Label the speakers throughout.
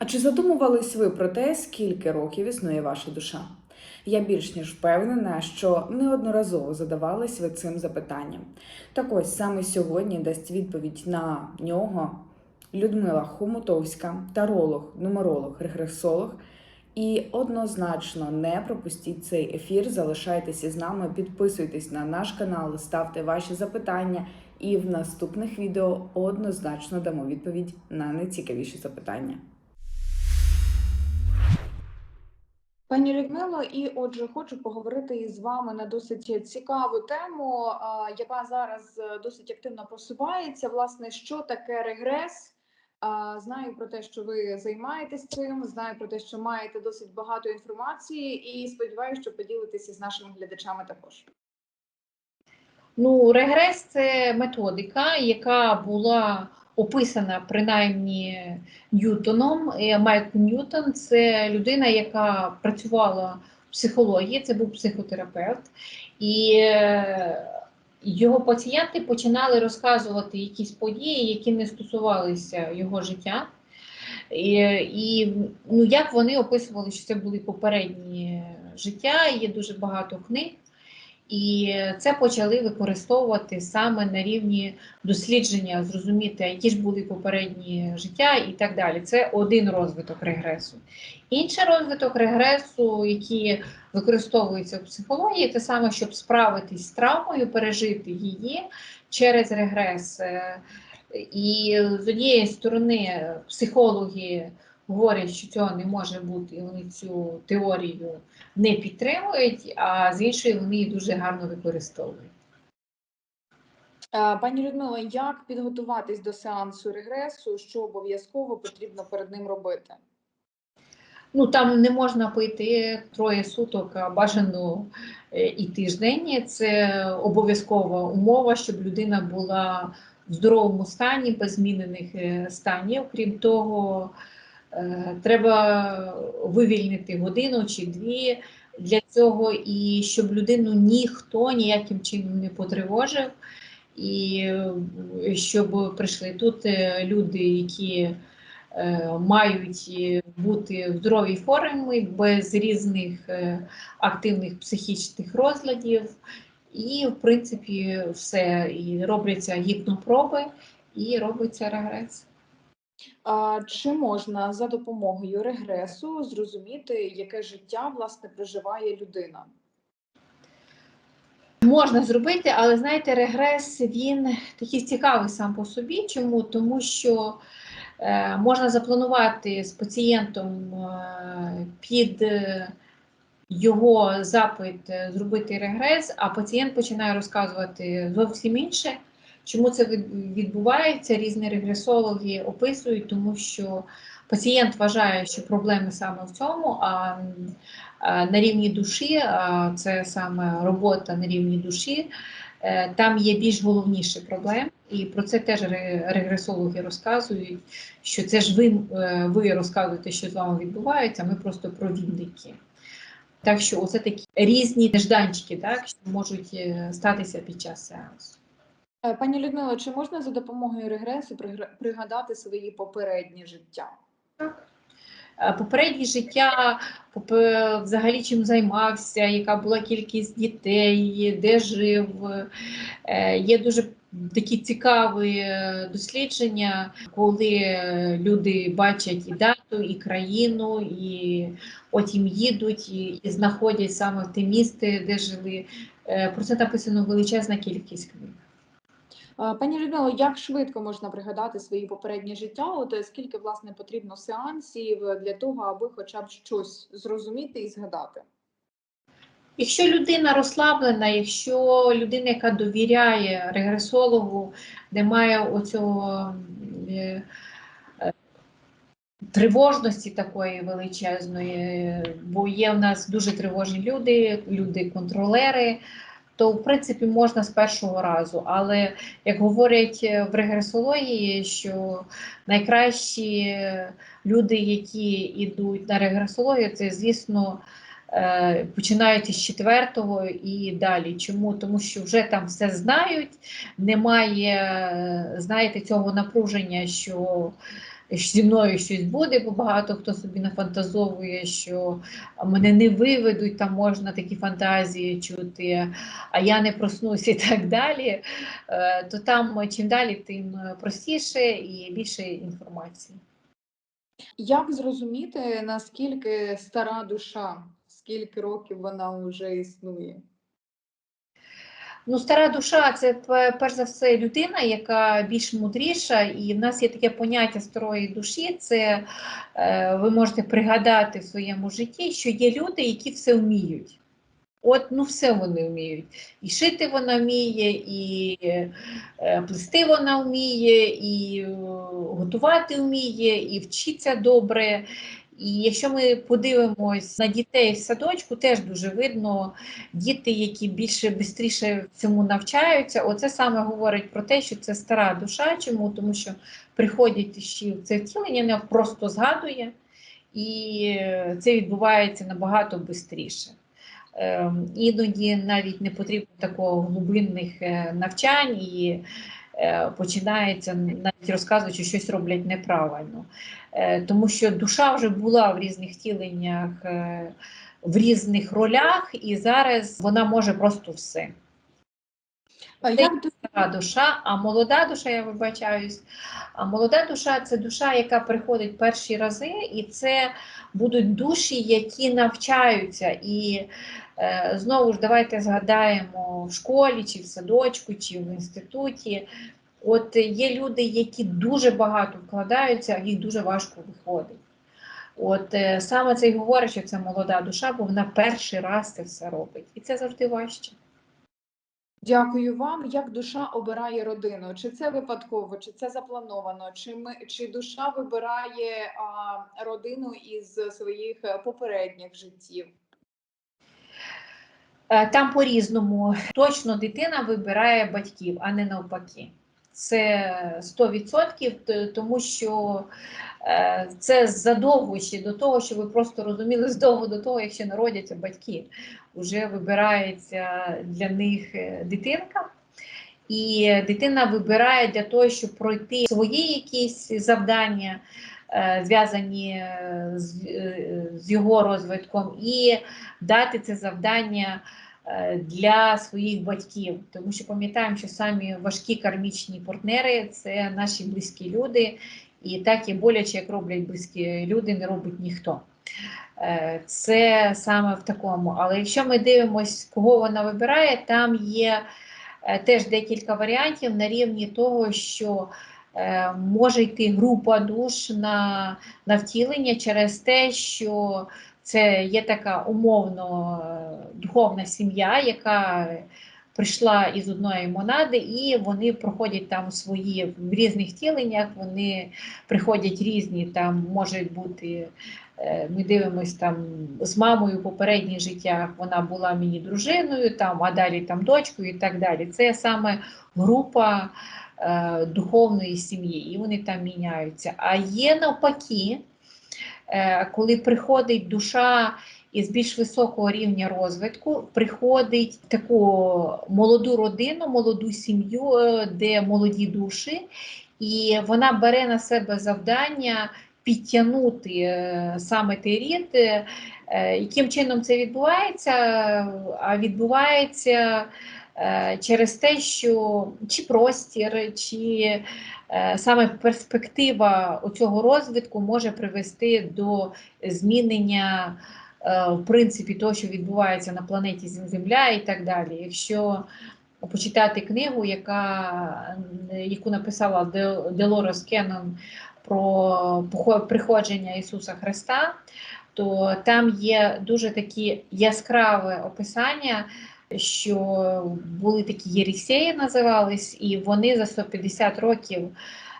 Speaker 1: А чи задумувались ви про те, скільки років існує ваша душа? Я більш ніж впевнена, що неодноразово задавались ви цим запитанням. Так ось саме сьогодні дасть відповідь на нього Людмила Хомутовська, таролог, нумеролог, регресолог. І однозначно не пропустіть цей ефір. Залишайтеся з нами, підписуйтесь на наш канал, ставте ваші запитання, і в наступних відео однозначно дамо відповідь на найцікавіші запитання.
Speaker 2: Пані Людмило, і отже, хочу поговорити із вами на досить цікаву тему, яка зараз е, досить активно просувається. Власне, що таке регрес? Знаю про те, що ви займаєтесь цим, знаю про те, що маєте досить багато інформації, і сподіваюся, що поділитеся з нашими глядачами також.
Speaker 3: Ну, регрес це методика, яка була описана принаймні Ньютоном. Е, Майкл Ньютон це людина, яка працювала в психології, це був психотерапевт, і е, його пацієнти починали розказувати якісь події, які не стосувалися його життя. І, і ну, як вони описували, що це були попередні життя, є дуже багато книг. І це почали використовувати саме на рівні дослідження, зрозуміти, які ж були попередні життя і так далі. Це один розвиток регресу. Інший розвиток регресу, який використовується в психології, це саме, щоб справитись з травмою, пережити її через регрес. Е, І з однієї сторони психологи говорять, що цього не може бути, і вони цю теорію не підтримують, а з іншої вони її дуже гарно використовують.
Speaker 2: Е, Пані Людмило, як підготуватись до сеансу регресу? Що обов'язково потрібно перед ним робити?
Speaker 3: Ну там не можна пити троє суток, а бажано е, і тиждень. Це обов'язкова умова, щоб людина була в здоровому стані, без змінених е, станів. Крім того, треба вивільнити годину чи дві для цього, і щоб людину ніхто ніяким чином не потривожив. І е, щоб прийшли тут е, люди, які е, мають е, бути в здоровій формі, без різних е, активних психічних розладів. І, в принципі, все. І робляться гіпнопроби, і робиться регрес.
Speaker 2: Чи можна за допомогою регресу зрозуміти, яке життя власне проживає людина?
Speaker 3: Можна зробити, але знаєте, регрес він такий цікавий сам по собі. Чому? Тому що е, можна запланувати з пацієнтом е, під е, його запит е, зробити регрес, а пацієнт починає розказувати зовсім інше. Чому це відбувається? Різні регресологи описують, тому що пацієнт вважає, що проблеми саме в цьому, а на рівні душі, це саме робота на рівні душі, е, там є більш головніші проблеми, і про це теж регресологи розказують, що це ж ви, е, ви розказуєте, що з вами відбувається, ми просто провідники. Так що оце такі різні нежданчики, так, що можуть е, статися під час сеансу.
Speaker 2: Е, Пані Людмило, чи можна за допомогою регресу пригадати свої попередні життя?
Speaker 3: Е, Попереднє життя, взагалі чим займався, яка була кількість дітей, де жив. Е, Є дуже такі цікаві дослідження, коли люди бачать і дату, і країну, і потім їдуть і, знаходять саме в те місце, де жили. Про це написано величезна кількість книг.
Speaker 2: Е, Пані Людмило, як швидко можна пригадати свої попередні життя? От е, скільки власне потрібно сеансів для того, аби хоча б щось зрозуміти і згадати?
Speaker 3: Якщо людина розслаблена, якщо людина, яка довіряє регресологу, не має оцього е, тривожності такої величезної, бо є в нас дуже тривожні люди, люди-контролери, то в принципі можна з першого разу. Але як говорять е, в регресології, що найкращі люди, які йдуть на регресологію, це, звісно, е, починають із четвертого і далі. Чому? Тому що вже там все знають, немає, е, знаєте, цього напруження, що зі мною щось буде, бо багато хто собі нафантазовує, що мене не виведуть, там можна такі фантазії чути, а я не проснусь і так далі. Е, То там чим далі, тим простіше і більше інформації.
Speaker 2: Як зрозуміти, наскільки стара душа, скільки років вона вже існує?
Speaker 3: Ну, стара душа це перш за все людина, яка більш мудріша, і в нас є таке поняття старої душі. Це е, ви можете пригадати в своєму житті, що є люди, які все вміють. От, ну, все вони вміють. І шити вона вміє, і е, плести вона вміє, і е, готувати вміє, і вчиться добре. І якщо ми подивимось на дітей в садочку, теж дуже видно діти, які більше швидше цьому навчаються. Оце саме говорить про те, що це стара душа. Чому? Тому що приходять ще в це втілення, вона просто згадує, і це відбувається набагато швидше. Ем, Іноді навіть не потрібно такого глибинних е, навчань і починається навіть розказуючи, що щось роблять неправильно. Е, Тому що душа вже була в різних втіленнях, е, в різних ролях, і зараз вона може просто все.
Speaker 2: А
Speaker 3: Це
Speaker 2: як
Speaker 3: стара душа, а молода душа, я вибачаюсь. А молода душа це душа, яка приходить перші рази, і це будуть душі, які навчаються. І е, знову ж давайте згадаємо в школі, чи в садочку, чи в інституті. От є люди, які дуже багато вкладаються, а їх дуже важко виходить. От е, саме це й говорить, що це молода душа, бо вона перший раз це все робить. І це завжди важче.
Speaker 2: Дякую вам. Як душа обирає родину? Чи це випадково, чи це заплановано? Чи ми чи душа вибирає а, родину із своїх е, попередніх життів?
Speaker 3: Е, Там по-різному. Точно дитина вибирає батьків, а не навпаки. Це 100%, тому що е, це задовго ще до того, що ви просто розуміли, задовго до того, як ще народяться батьки. Вже вибирається для них е, дитинка. І дитина вибирає для того, щоб пройти свої якісь завдання, е, зв'язані з, його розвитком, і дати це завдання для своїх батьків. Тому що пам'ятаємо, що самі важкі кармічні партнери це наші близькі люди, і так і боляче, як роблять близькі люди, не робить ніхто. Е, Це саме в такому. Але якщо ми дивимося, кого вона вибирає, там є е, теж декілька варіантів на рівні того, що е, може йти група душ на, на втілення через те, що це є така умовно е, духовна сім'я, яка прийшла із одної монади, і вони проходять там свої в різних втіленнях, вони приходять різні, там можуть бути. е, Ми дивимося там з мамою попередніх життях вона була мені дружиною, там, а далі там дочкою і так далі. Це саме група е, духовної сім'ї, і вони там міняються. А є навпаки, коли приходить душа із більш високого рівня розвитку, приходить таку молоду родину, молоду сім'ю, е, де молоді душі, і вона бере на себе завдання підтягнути е, саме той рід. е, е, Яким чином це відбувається? А відбувається е, через те, що чи простір, чи е, саме перспектива цього розвитку може привести до змінення е, в принципі того, що відбувається на планеті Земля і так далі. Якщо почитати книгу, яка, яку написала Де- Делорес Кеннон про приходження Ісуса Христа, то там є дуже такі яскраве описання, що були такі єрісеї, називались, і вони за 150 років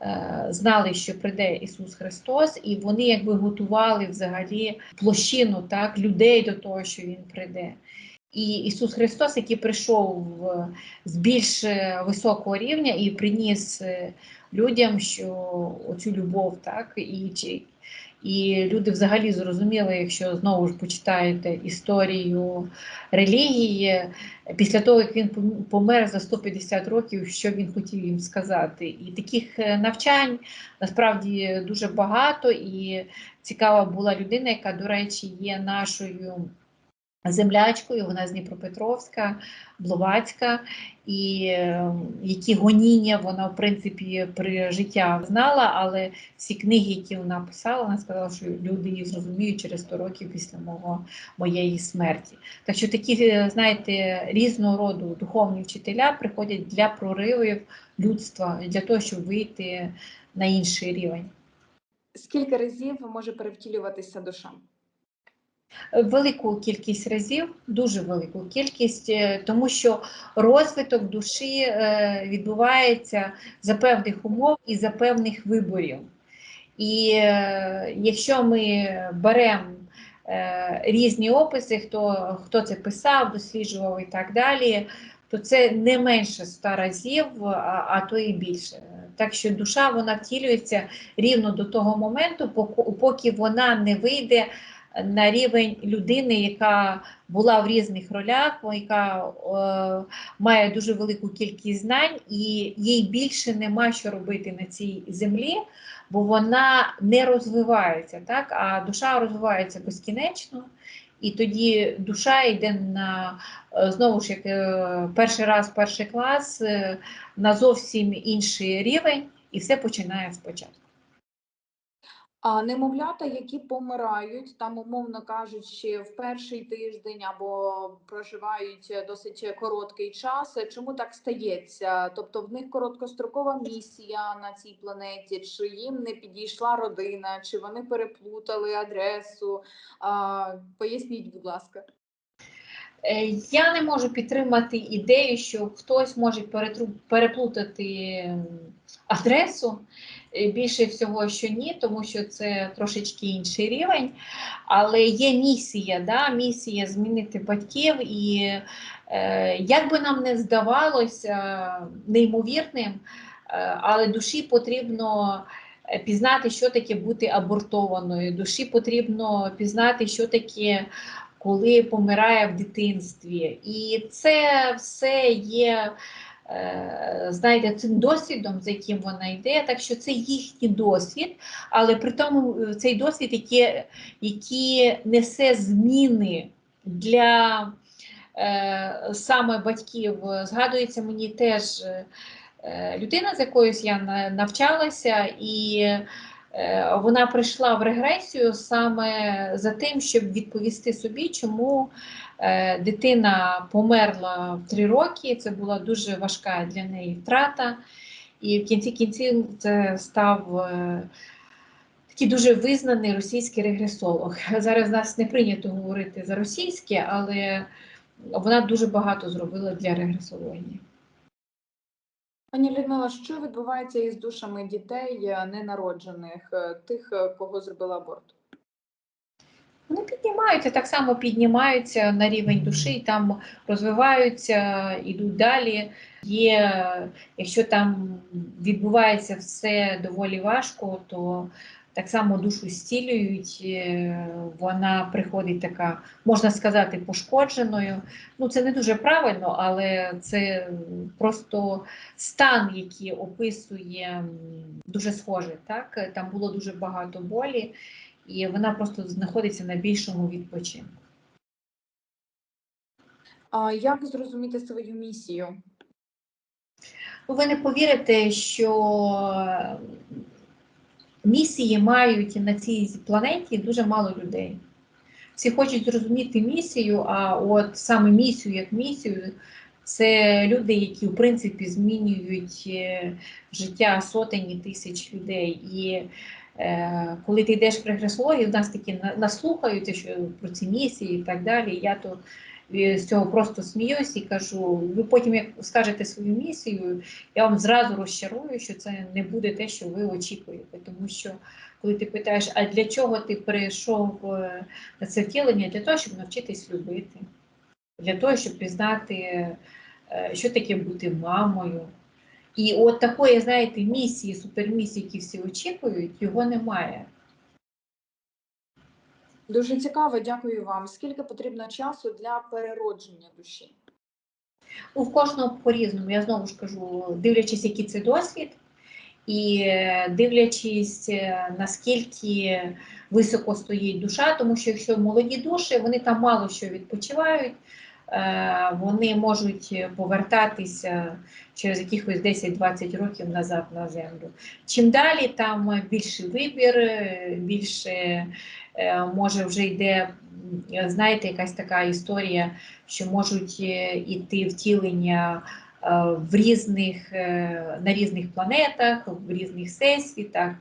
Speaker 3: е, знали, що прийде Ісус Христос, і вони якби готували взагалі площину так, людей до того, що Він прийде. І Ісус Христос, який прийшов з більш е, високого рівня і приніс е, людям що оцю любов, так, і, І люди взагалі зрозуміли, якщо знову ж почитаєте історію релігії, після того, як він помер за 150 років, що він хотів їм сказати. І таких е, навчань насправді дуже багато. І цікава була людина, яка, до речі, є нашою землячкою, вона з Дніпропетровська, Бловацька, і е, які гоніння вона, в принципі, при життя знала, але всі книги, які вона писала, вона сказала, що люди їх зрозуміють через 100 років після мого, моєї смерті. Так що такі, е, знаєте, різного роду духовні вчителя приходять для проривів людства, для того, щоб вийти на інший рівень.
Speaker 2: Скільки разів може перевтілюватися душа?
Speaker 3: Велику кількість разів, дуже велику кількість, е, тому що розвиток душі е, відбувається за певних умов і за певних виборів. І е, якщо ми беремо різні описи, хто, хто це писав, досліджував і так далі, то це не менше ста разів, а, а то і більше. Так що душа вона втілюється рівно до того моменту, поки вона не вийде на рівень людини, яка була в різних ролях, яка е, має дуже велику кількість знань, і їй більше нема що робити на цій землі, бо вона не розвивається, так? а душа розвивається безкінечно. І тоді душа йде на е, знову ж як е, перший раз, перший клас е, на зовсім інший рівень, і все починає спочатку.
Speaker 2: А немовлята, які помирають, там, умовно кажучи, в перший тиждень або проживають досить короткий час. Чому так стається? Тобто в них короткострокова місія на цій планеті, чи їм не підійшла родина, чи вони переплутали адресу? А, поясніть, будь ласка.
Speaker 3: Е, Я не можу підтримати ідею, що хтось може переплутати адресу. Е, Більше всього, що ні, тому що це трошечки інший рівень. Але є місія, да? місія змінити батьків. І е, як би нам не здавалося неймовірним, е, але душі потрібно е, пізнати, що таке бути абортованою. Душі потрібно пізнати, що таке коли помирає в дитинстві. І це все є, знаєте, цим досвідом, за яким вона йде. Так що це їхній досвід, але при тому е, цей досвід, який, який несе зміни для е, саме батьків. Згадується мені теж е, людина, з якоюсь я навчалася, і е, вона прийшла в регресію саме за тим, щоб відповісти собі, чому е, дитина померла в три роки. Це була дуже важка для неї втрата. І в кінці кінців це став е, такий дуже визнаний російський регресолог. Зараз в нас не прийнято говорити за російське, але вона дуже багато зробила для регресології.
Speaker 2: Пані Людмила, що відбувається із душами дітей е, ненароджених, е, тих, е, кого зробила аборт?
Speaker 3: Вони піднімаються, так само піднімаються на рівень душі, там розвиваються, йдуть далі. Є, якщо там відбувається все доволі важко, то так само душу зцілюють, е, вона приходить така, можна сказати, пошкодженою. Ну, це не дуже правильно, але це просто стан, який описує дуже схоже. Так? Там було дуже багато болі, і вона просто знаходиться на більшому відпочинку.
Speaker 2: А як зрозуміти свою місію?
Speaker 3: Ну, ви не повірите, що місії мають на цій планеті дуже мало людей. Всі хочуть зрозуміти місію, а от саме місію як місію це люди, які в принципі змінюють е, життя сотень і тисяч людей. І коли ти йдеш в регресологію, в нас такі на- наслухаються що про ці місії і так далі. Я то е, з цього просто сміюсь і кажу: ви потім, як скажете свою місію, я вам зразу розчарую, що це не буде те, що ви очікуєте. Тому що коли ти питаєш, а для чого ти прийшов е, на це втілення? Для того, щоб навчитись любити, для того, щоб пізнати, е, що таке бути мамою. І от такої, знаєте, місії, супермісії, які всі очікують, його немає.
Speaker 2: Дуже цікаво, дякую вам. Скільки потрібно часу для переродження душі?
Speaker 3: У кожного по-різному, я знову ж кажу, дивлячись, який це досвід, і е, дивлячись, е, наскільки високо стоїть душа, тому що якщо молоді душі, вони там мало що відпочивають, вони можуть повертатися через якихось 10-20 років назад на землю. Чим далі, там більший вибір, е, більше е, може вже йде, знаєте, якась така історія що можуть е, іти втілення е, в різних, е, на різних планетах, в різних всесвітах,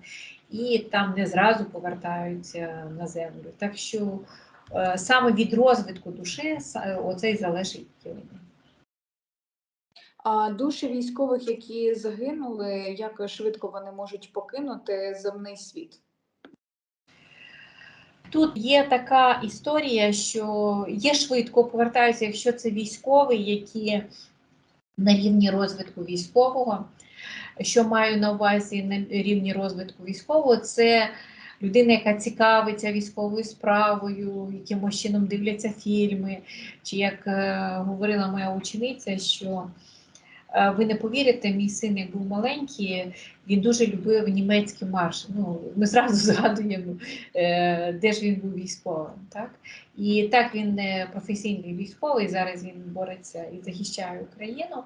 Speaker 3: і там не зразу повертаються на землю. Так що е, саме від розвитку душі са- оце й залежить.
Speaker 2: А душі військових, які загинули, як швидко вони можуть покинути земний світ?
Speaker 3: Тут є така історія, що є швидко повертаються, якщо це військовий, які на рівні розвитку військового. Що маю на увазі на рівні розвитку військового, це людина, яка цікавиться військовою справою, якимось чином дивляться фільми. Чи як е, говорила моя учениця, що е, ви не повірите, мій син, як був маленький, він дуже любив німецькі марші. Ну, ми зразу згадуємо, е, де ж він був військовим. Так? І так він професійний військовий, зараз він бореться і захищає Україну.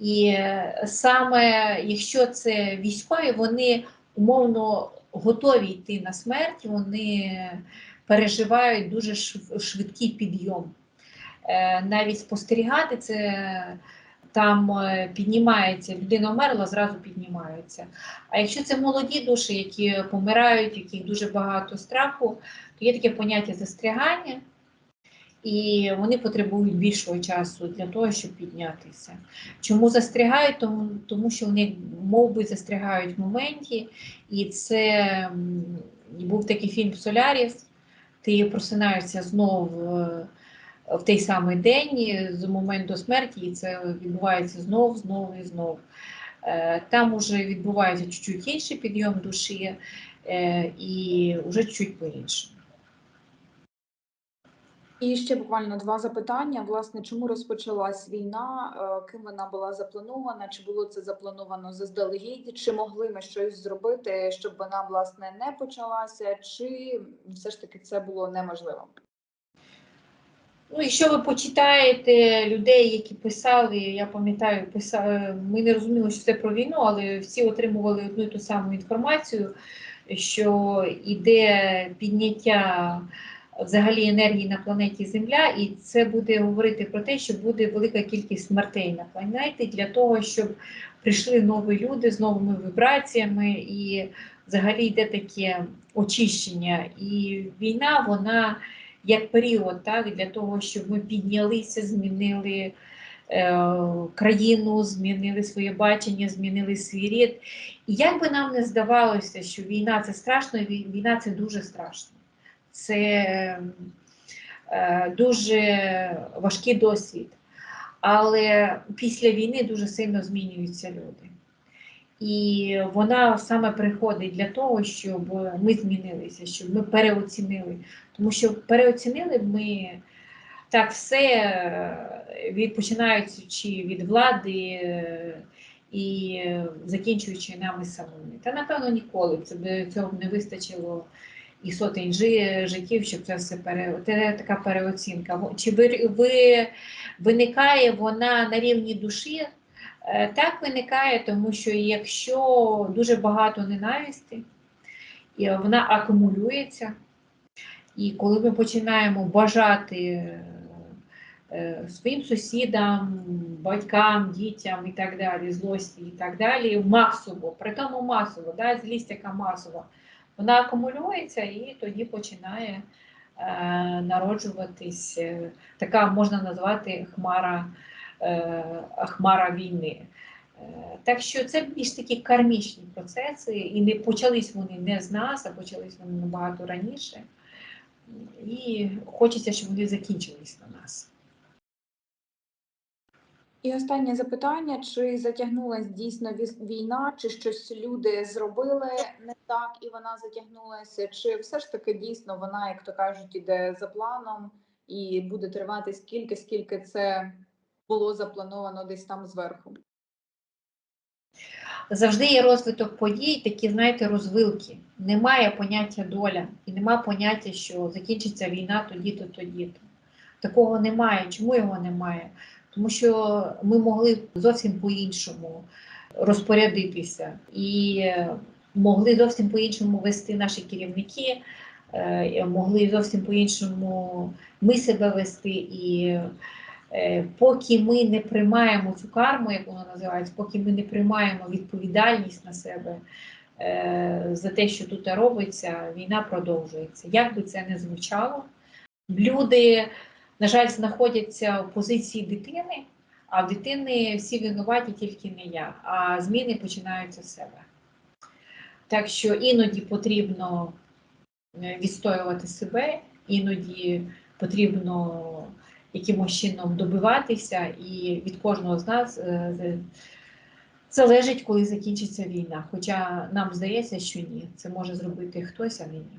Speaker 3: І саме якщо це військові, вони умовно готові йти на смерть, вони переживають дуже швидкий підйом. Е, Навіть спостерігати це там е, піднімається, людина вмерла, зразу піднімається. А якщо це молоді душі, які помирають, яких дуже багато страху, то є таке поняття застрягання, і вони потребують більшого часу для того, щоб піднятися. Чому застрягають? Тому, тому що вони мов би застрягають в моменті, і це був такий фільм Соляріс. Ти просинаєшся знов е, в той самий день з моменту смерті, і це відбувається знов, знов і знов. Е, Там уже відбувається чуть-чуть інший підйом душі е, і вже чуть по-іншому.
Speaker 2: І ще буквально два запитання. Власне, чому розпочалась війна? Е, Ким вона була запланована? Чи було це заплановано заздалегідь? Чи могли ми щось зробити, щоб вона власне не почалася? Чи все ж таки це було неможливо?
Speaker 3: Ну, якщо ви почитаєте людей, які писали, я пам'ятаю, писали, ми не розуміли, що це про війну, але всі отримували одну і ту саму інформацію, що іде підняття взагалі енергії на планеті Земля, і це буде говорити про те, що буде велика кількість смертей на планеті для того, щоб прийшли нові люди з новими вібраціями, і взагалі йде таке очищення. І війна, вона як період, так, для того, щоб ми піднялися, змінили е, країну, змінили своє бачення, змінили рід. І як би нам не здавалося, що війна це страшно, вій- війна це дуже страшно. Це е, дуже важкий досвід. Але після війни дуже сильно змінюються люди. І вона саме приходить для того, щоб ми змінилися, щоб ми переоцінили. Тому що переоцінили ми так все, е, від, починаючи від влади е, і закінчуючи нами самими. Та напевно ніколи це цього не вистачило і сотень життів, щоб це все пере... це така переоцінка. Чи ви, ви, виникає вона на рівні душі? Е, Так виникає, тому що якщо дуже багато ненависті, і вона акумулюється, і коли ми починаємо бажати е, е, своїм сусідам, батькам, дітям і так далі, злості і так далі, масово, при тому масово, да, злість, яка масова, вона акумулюється і тоді починає е, народжуватись е, така можна назвати хмара, е, хмара війни. Так що це більш такі кармічні процеси, і не почались вони не з нас, а почались вони набагато раніше. І хочеться, щоб вони закінчились на нас.
Speaker 2: І останнє запитання: чи затягнулась дійсно війна, чи щось люди зробили не так, і вона затягнулася, чи все ж таки дійсно вона, як то кажуть, іде за планом і буде тривати скільки, скільки це було заплановано десь там зверху?
Speaker 3: Завжди є розвиток подій, такі, знаєте, розвилки. Немає поняття доля і немає поняття, що закінчиться війна тоді-то, тоді-то. Такого немає. Чому його немає? Тому що ми могли зовсім по-іншому розпорядитися і е, могли зовсім по-іншому вести наші керівники, е, могли зовсім по-іншому ми себе вести. І е, поки ми не приймаємо цю карму, як вона називається, поки ми не приймаємо відповідальність на себе за те, що тут робиться, війна продовжується. Як би це не звучало, люди, на жаль, знаходяться в позиції дитини, а в дитини всі винуваті тільки не я, а зміни починаються з себе. Так що іноді потрібно е, відстоювати себе, іноді потрібно якимось чином добиватися, і від кожного з нас е, залежить, коли закінчиться війна. Хоча нам здається, що ні, це може зробити хтось, а не ні.